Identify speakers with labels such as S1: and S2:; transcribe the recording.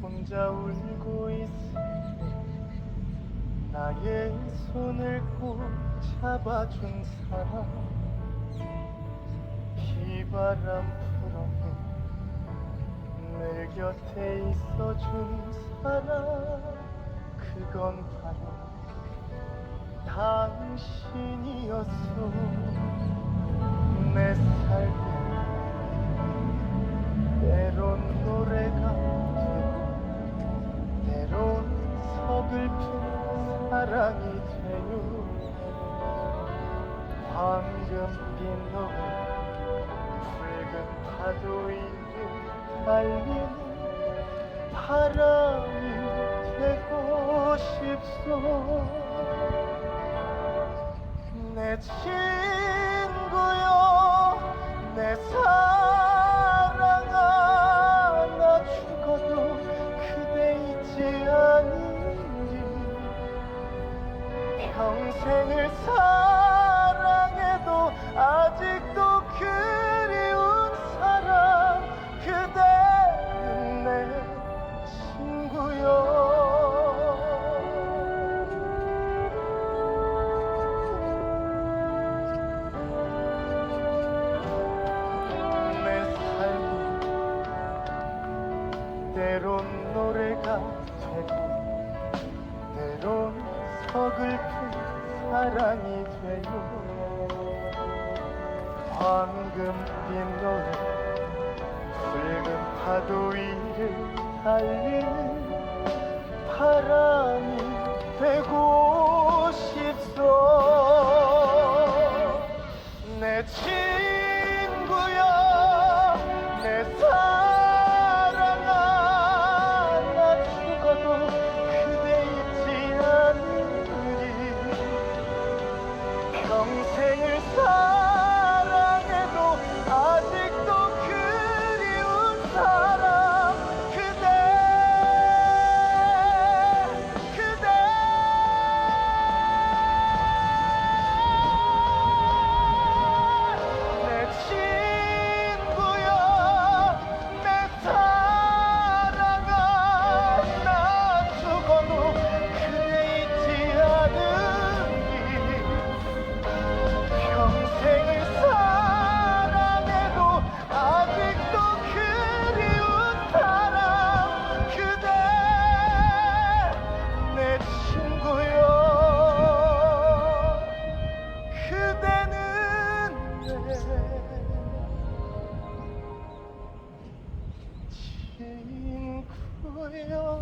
S1: 혼자 울고 있을 때 나의 손을 꼭 잡아준 사람. 비바람 불어도 내 곁에 있어준 사람. 그건 바로 당신 황금빛 노을 붉은 파도 위를 달리는 바람이 되고 싶소. 내 친구여 내 사랑아 나 죽어도 그대 잊지 않으리 평생을 사랑해도 아직도 그리운 사람 그대는 내 친구여 내 삶이 때론 노래가 되고 때론 서글픈 사랑이 되요 황금빛 노래 붉은 파도 위를 달리는 바람이 되고 싶소. 내 친 친구여